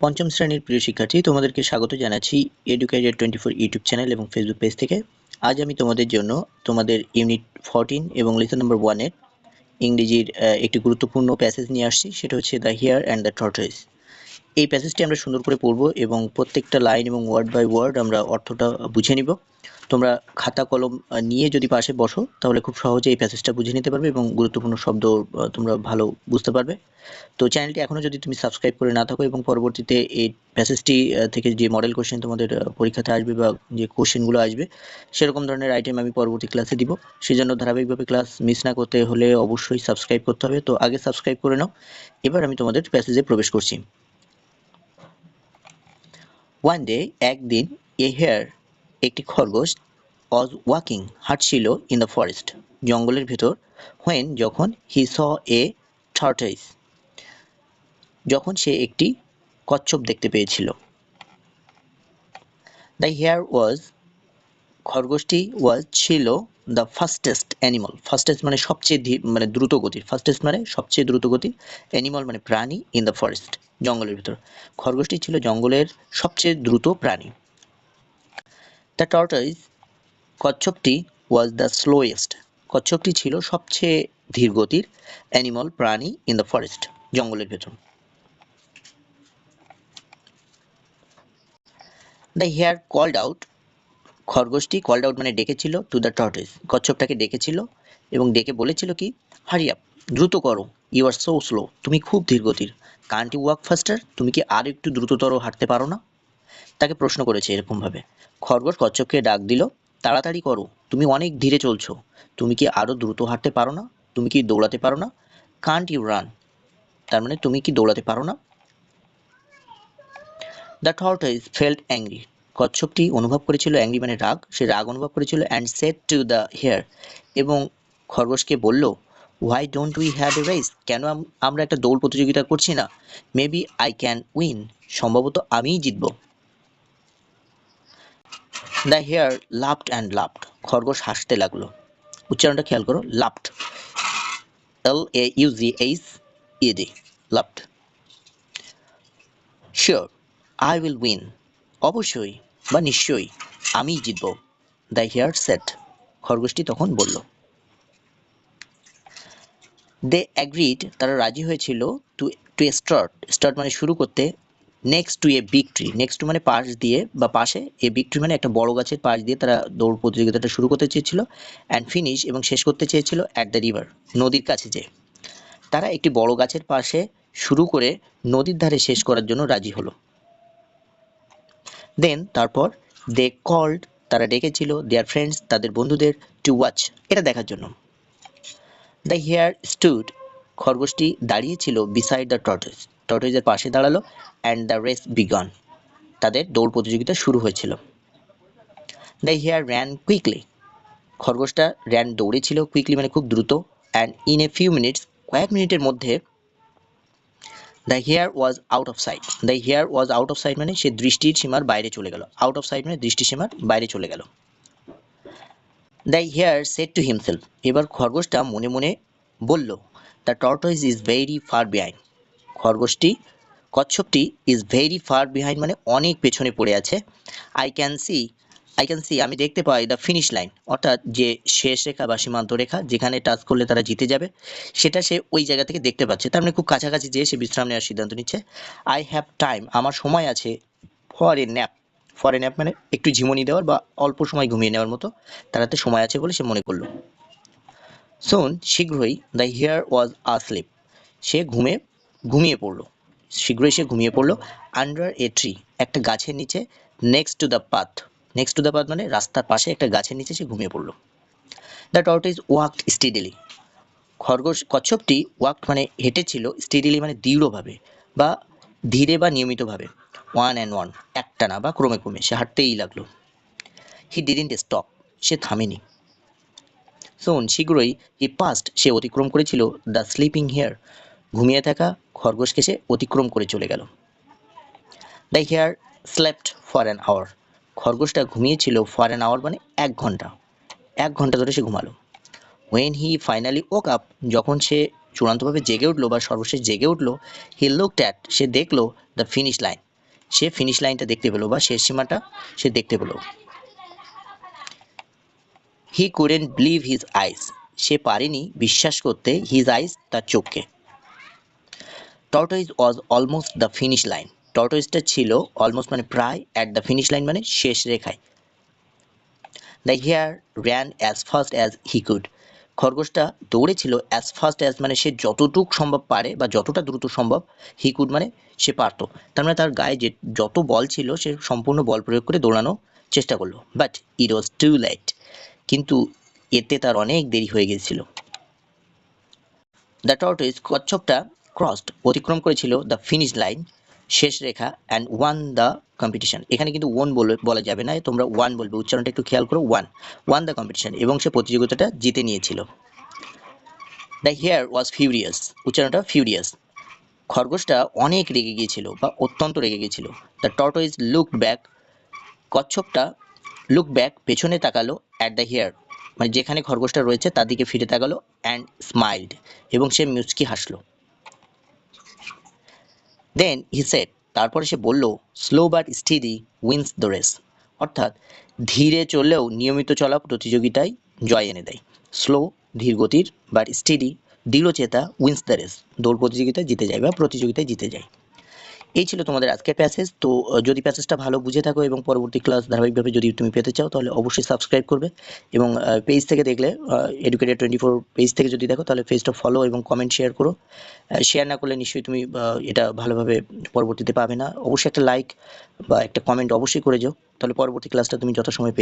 পঞ্চম শ্রেণির প্রিয় শিক্ষার্থী, তোমাদেরকে স্বাগত জানাচ্ছি educated twenty four YouTube channel এবং ফেসবুক পেজ থেকে। আজ আমি তোমাদের জন্য তোমাদের ইউনিট ফোরটিন এবং লেসন নম্বর ওয়ানের ইংরেজির একটি গুরুত্বপূর্ণ প্যাসেজ নিয়ে আসছি। সেটা হচ্ছে the hare and the tortoise এই প্যাসেজটি আমরা সুন্দর করে পড়ব এবং প্রত্যেকটা লাইন এবং ওয়ার্ড বাই ওয়ার্ড আমরা অর্থটা বুঝে নিব। তোমরা খাতা, কলম নিয়ে যদি পাশে বসো, তাহলে খুব সহজে এই প্যাসেজটা বুঝে নিতে পারবে এবং গুরুত্বপূর্ণ শব্দ তোমরা ভালো বুঝতে পারবে। তো চ্যানেলটি এখনও যদি তুমি সাবস্ক্রাইব করে না থাকো এবং পরবর্তীতে এই প্যাসেজটি থেকে যে মডেল কোশ্চেন তোমাদের পরীক্ষাতে আসবে বা যে কোশ্চেনগুলো আসবে, সেরকম ধরনের আইটেম আমি পরবর্তী ক্লাসে দিব। সেজন্য ধারাবাহিকভাবে ক্লাস মিস না করতে হলে অবশ্যই সাবস্ক্রাইব করতে হবে। তো আগে সাবস্ক্রাইব করে নাও। এবার আমি তোমাদের প্যাসেজে প্রবেশ করছি। ওয়ান ডে একদিন এ হেয়ার একটি খরগোশ অজ ওয়াকিং হাঁটছিল ইন দ্য ফরেস্ট জঙ্গলের ভেতর হোয়েন যখন হি স এ থার্টাইস যখন সে একটি কচ্ছপ দেখতে পেয়েছিল। দ্য হেয়ার ওয়াজ খরগোশটি ওয়াজ ছিল দ্য ফাস্টেস্ট অ্যানিমাল ফাস্টেস্ট মানে সবচেয়ে মানে দ্রুত গতির ফাস্টেস্ট মানে সবচেয়ে দ্রুত গতির অ্যানিমাল মানে প্রাণী ইন দ্য ফরেস্ট জঙ্গলের ভিতর। খরগোশটি ছিল জঙ্গলের সবচেয়ে দ্রুত প্রাণী। দ্য টর্টাইজ কচ্ছপটি ওয়াজ দ্য স্লোয়েস্ট কচ্ছপটি ছিল সবচেয়ে ধীর গতির অ্যানিমাল প্রাণী ইন দ্য ফরেস্ট জঙ্গলের ভেতর। দ্য হেয়ার কল্ড আউট খরগোশটি কল্ড আউট মানে ডেকেছিল টু দ্য টর্টয়েস কচ্ছপটাকে ডেকেছিল এবং ডেকে বলেছিল কি, হারি আপ, দ্রুত করো ইউ আর সো স্লো তুমি খুব ধীর গতির কান্ট ওয়াক ফাস্টার তুমি কি আর একটু দ্রুততর হাঁটতে পারো না? তাকে প্রশ্ন করেছে এরকমভাবে। খরগোশ কচ্ছপকে ডাক দিল, তাড়াতাড়ি করো, তুমি অনেক ধীরে চলছো, তুমি কি আরও দ্রুত হাঁটতে পারো না? তুমি কি দৌড়াতে পারো না? কান্ট ইউ রান তার মানে তুমি কি দৌড়াতে পারো না? দ্য টর্টয়েস ফেল্ট অ্যাংরি কচ্ছপটি অনুভব করেছিল অ্যাংরি মানে রাগ, সে রাগ অনুভব করেছিল and said to the hare এবং খরগোশকে বলল why don't we have a race কেন আমরা একটা দৌড় প্রতিযোগিতা করছি না? মেবি আই ক্যান উইন সম্ভবত আমিই জিতব। The hare laughed and laughed খরগোশ হাসতে লাগল। উচ্চারণটা খেয়াল করো laughed L A U G H E D laughed sure I will win অবশ্যই। বা নিশ্চয়ই আমিই জিতব। দ্য হেয়ার সেট খরগোশটি তখন বলল। দে অ্যাগ্রিড তারা রাজি হয়েছিল টু টু স্টার্ট স্টার্ট মানে শুরু করতে next to a big tree next to মানে পাশ দিয়ে বা পাশে এ বিগ ট্রি মানে একটা বড় গাছের পাশ দিয়ে তারা দৌড় প্রতিযোগিতাটা শুরু করতে চেয়েছিল অ্যান্ড ফিনিশ এবং শেষ করতে চেয়েছিল অ্যাট দ্য রিভার নদীর কাছে যে তারা একটি বড় গাছের পাশে শুরু করে নদীর ধারে শেষ করার জন্য রাজি হলো। দেন তারপর দে কল্ড তারা ডেকেছিল দেয়ার ফ্রেন্ডস তাদের বন্ধুদের টু ওয়াচ এটা দেখার জন্য। দ্য হেয়ার স্টুড খরগোশটি দাঁড়িয়েছিল বিসাইড দ্য টর্টয়েস টর্টয়েসের পাশে দাঁড়াল অ্যান্ড দ্য রেস বিগন তাদের দৌড় প্রতিযোগিতা শুরু হয়েছিল। দ্য হেয়ার র্যান কুইকলি খরগোশটা র্যান দৌড়েছিল কুইকলি মানে খুব দ্রুত and in a few minutes কয়েক মিনিটের মধ্যে the hare was out of sight the hare was out of sight মানে সে দৃষ্টির সীমার বাইরে চলে গেল। আউট অফ সাইট মানে দৃষ্টি সীমার বাইরে চলে গেল। The hare said to himself এবার খরগোশটা মনে মনে বলল the tortoise is very far behind খরগোশটি, কচ্ছপটি ইজ ভেরি ফার বিহাইন্ড মানে অনেক পেছনে পড়ে আছে। I can see I can see আমি দেখতে পাই দ্য ফিনিশ লাইন অর্থাৎ যে শেষ রেখা বা সীমান্ত রেখা, যেখানে টাচ করলে তারা জিতে যাবে, সেটা সে ওই জায়গা থেকে দেখতে পাচ্ছে। তার মানে খুব কাছাকাছি যেয়ে সে বিশ্রাম নেওয়ার সিদ্ধান্ত নিচ্ছে। আই হ্যাভ টাইম আমার সময় আছে for a nap for a nap মানে একটু ঝিমুনি দেওয়ার বা অল্প সময় ঘুমিয়ে নেওয়ার মতো তার হাতে সময় আছে বলে সে মনে করল। সোন শীঘ্রই দ্য হেয়ার ওয়াজ আসলিপ সে ঘুমে, ঘুমিয়ে পড়ল। শীঘ্রই সে ঘুমিয়ে পড়ল আন্ডার এ ট্রি একটা গাছের নিচে next to the path next to the path মানে রাস্তার পাশে একটা গাছের নিচে সে ঘুমিয়ে পড়ল। দ্য টর্টোইজ ওয়াকড স্টিডিলি খরগোশ, কচ্ছপটি ওয়াক মানে হেঁটেছিল স্টিডিলি মানে দৃঢ়ভাবে বা ধীরে বা নিয়মিতভাবে। ওয়ান অ্যান্ড ওয়ান একটানা বা ক্রমে ক্রমে, সে হাঁটতেই লাগল। হি ডিডেন্ট স্টপ সে থামেনি। সোন শীঘ্রই হি পাস্ট সে অতিক্রম করেছিল দ্য স্লিপিং হেয়ার ঘুমিয়ে থাকা খরগোশকে সে অতিক্রম করে চলে গেল। The hare slept for an hour খরগোশটা ঘুমিয়েছিল ফর অ্যান আওয়ার মানে এক ঘণ্টা। এক ঘণ্টা ধরে সে ঘুমালো। When he finally woke up যখন সে চূড়ান্তভাবে জেগে উঠল বা সর্বশেষ জেগে উঠল হি লুকড অ্যাট সে দেখল দ্য ফিনিশ লাইন সে ফিনিশ লাইনটা দেখতে পেল বা শেষ সীমাটা সে দেখতে পেল। He couldn't believe his eyes সে পারেনি বিশ্বাস করতে হিজ আইস তার চোখকে। Tortoise was almost the finish line টর্টোইজটা ছিল অলমোস্ট মানে প্রায় অ্যাট দ্য ফিনিশ লাইন মানে শেষ রেখায়। The hare ran as fast as he could খরগোশটা দৌড়েছিল অ্যাজ ফাস্ট অ্যাজ মানে সে যতটুক সম্ভব পারে বা যতটা দ্রুত সম্ভব হি কুড মানে সে পারতো। তার মানে তার গায়ে যে যত বল ছিল সে সম্পূর্ণ বল প্রয়োগ করে দৌড়ানো চেষ্টা করল। But it was too late কিন্তু এতে তার অনেক দেরি হয়ে গিয়েছিল। দ্য টর্টোইজ কচ্ছপটা ক্রসড অতিক্রম করেছিল দ্য ফিনিশ লাইন শেষ রেখা অ্যান্ড ওয়ান দ্য কম্পিটিশন এখানে কিন্তু ওয়ান বলে যাবে না, তোমরা ওয়ান বলবে। উচ্চারণটা একটু খেয়াল করো ওয়ান ওয়ান দ্য কম্পিটিশন এবং সে প্রতিযোগিতাটা জিতে নিয়েছিল। দ্য হেয়ার ওয়াজ ফিউরিয়াস উচ্চারণটা ফিউরিয়াস খরগোশটা অনেক রেগে গিয়েছিল বা অত্যন্ত রেগে গিয়েছিল। দ্য টর্টোইজ লুক ব্যাক কচ্ছপটা লুক ব্যাক পেছনে তাকালো অ্যাট দ্য হেয়ার মানে যেখানে খরগোশটা রয়েছে, তার দিকে ফিরে তাকালো অ্যান্ড স্মাইল্ড এবং সে মুচকি হাসলো। দেন হি সেট তারপরে সে বলল slow but steady wins the race অর্থাৎ ধীরে চললেও নিয়মিত চলা প্রতিযোগিতায় জয় এনে দেয়। স্লো ধীর গতির বাট স্টিডি দৃঢ়চেতা উইন্স দ্য রেস দৌড় প্রতিযোগিতায় জিতে যায় বা প্রতিযোগিতায় জিতে যায়। এই ছিল তোমাদের আজকের প্যাসেজ তো যদি প্যাসেজটা ভালো বুঝে থাকো এবং পরবর্তী ক্লাস ধারাবাহিকভাবে যদি তুমি পেতে চাও, তাহলে অবশ্যই সাবস্ক্রাইব করবে এবং পেজ থেকে দেখলে এডুকেটেড টোয়েন্টি ফোর পেজ থেকে যদি দেখো, তাহলে পেজটা ফলো এবং কমেন্ট শেয়ার করো। শেয়ার না করলে নিশ্চয়ই তুমি এটা ভালোভাবে পরবর্তীতে পাবে না। অবশ্যই একটা লাইক বা একটা কমেন্ট অবশ্যই করে যাও। তাহলে পরবর্তী ক্লাসটা তুমি যথাসময় পেয়ে